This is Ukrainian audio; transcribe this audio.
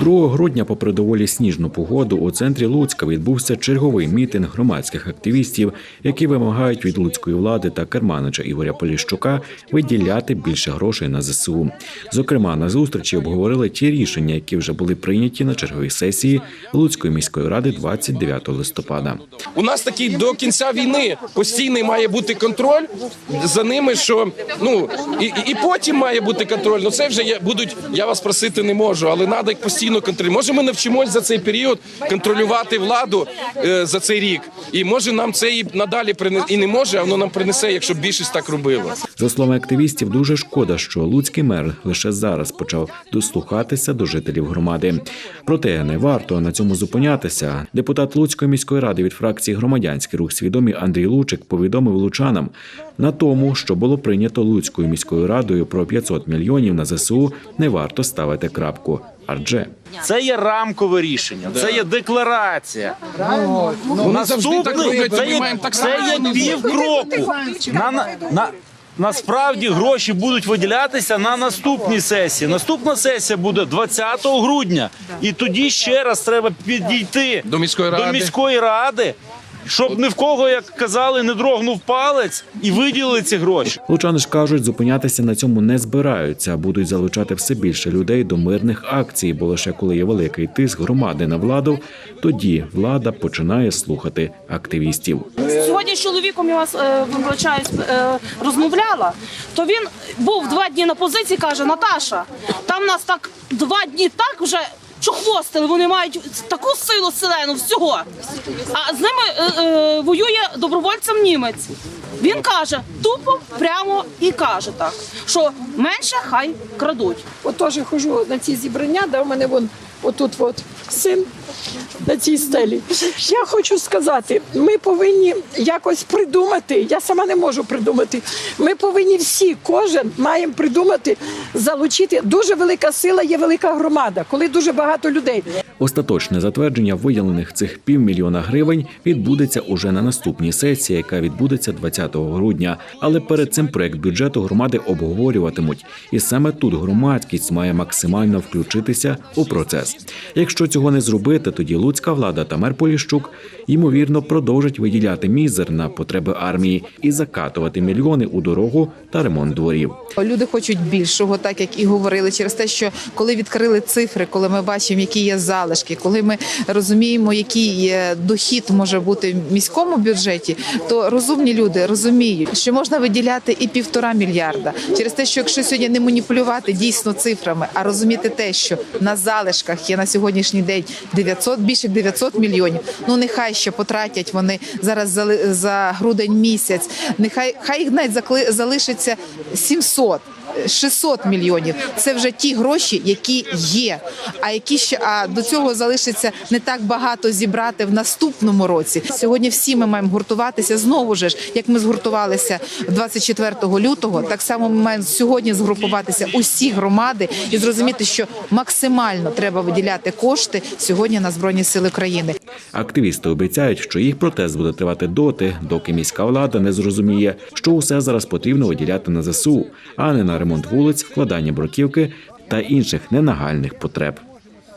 2 грудня, попри доволі сніжну погоду, у центрі Луцька відбувся черговий мітинг громадських активістів, які вимагають від луцької влади та керманича Ігоря Поліщука виділяти більше грошей на ЗСУ. Зокрема, на зустрічі обговорили ті рішення, які вже були прийняті на черговій сесії Луцької міської ради 29 листопада. У нас такий до кінця війни постійний має бути контроль за ними, що ну і, і, потім має бути контроль. Ну це вже є, будуть. Я вас просити не можу, але треба постійно контролювати. Може, ми навчимось за цей період контролювати владу е, за цей рік, і може нам це і надалі прине і не може, а воно нам принесе, якщо більшість так робила. За словами активістів, дуже шкода, що луцький мер лише зараз почав дослухатися до жителів громади. Проте не варто на цьому зупинятися. Депутат Луцької міської ради від фракції Громадянський рух свідомі Андрій Лучик повідомив лучанам на тому, що було прийнято Луцькою міською радою про 500 мільйонів на ЗСУ, не варто ставити крапку. Адже Це є рамкове рішення, це є декларація. Наступний це є, це є пів кроку. На, на, на, насправді гроші будуть виділятися на наступній сесії. Наступна сесія буде 20 грудня. І тоді ще раз треба підійти До міської до ради. Щоб ні в кого, як казали, не дрогнув палець і виділили ці гроші. Лучани ж кажуть, зупинятися на цьому не збираються, будуть залучати все більше людей до мирних акцій, бо лише коли є великий тиск громади на владу, тоді влада починає слухати активістів. Сьогодні з чоловіком я вас е, вибачаюсь, е, розмовляла, то він був два дні на позиції, каже, Наташа, там нас так два дні так вже чухвостили, вони мають таку силу селену всього. А з ними е, е, воює добровольцем німець. Він каже, тупо прямо і каже так, що менше хай крадуть. От теж хожу на ці зібрання, да, в мене вон отут от син на цій стелі. Я хочу сказати, ми повинні якось придумати. Я сама не можу придумати. Ми повинні всі, кожен маємо придумати, залучити. Дуже велика сила, є велика громада, коли дуже багато людей. Остаточне затвердження виділених цих півмільйона гривень відбудеться уже на наступній сесії, яка відбудеться 20 грудня. Але перед цим проект бюджету громади обговорюватимуть, і саме тут громадськість має максимально включитися у процес. Якщо цього не зробити, тоді луцька влада та мер Поліщук ймовірно продовжать виділяти мізер на потреби армії і закатувати мільйони у дорогу та ремонт дворів. Люди хочуть більшого, так як і говорили, через те, що коли відкрили цифри, коли ми бачимо, які є залишки, коли ми розуміємо, який дохід може бути в міському бюджеті, то розумні люди розуміють, що можна виділяти і півтора мільярда. Через те, що якщо сьогодні не маніпулювати дійсно цифрами, а розуміти те, що на залишках є на сьогоднішній день 900, більше 900 мільйонів. Ну нехай ще потратять вони зараз за, за грудень місяць. Нехай хай їх навіть закли- залишиться 700. 600 мільйонів це вже ті гроші, які є. А які ще а до цього залишиться не так багато зібрати в наступному році. Сьогодні всі ми маємо гуртуватися знову ж, як ми згуртувалися 24 лютого. Так само ми маємо сьогодні згрупуватися усі громади і зрозуміти, що максимально треба виділяти кошти сьогодні на збройні сили країни. Активісти обіцяють, що їх протест буде тривати доти, доки міська влада не зрозуміє, що усе зараз потрібно виділяти на ЗСУ, а не на ремонт вулиць, вкладання бруківки та інших ненагальних потреб.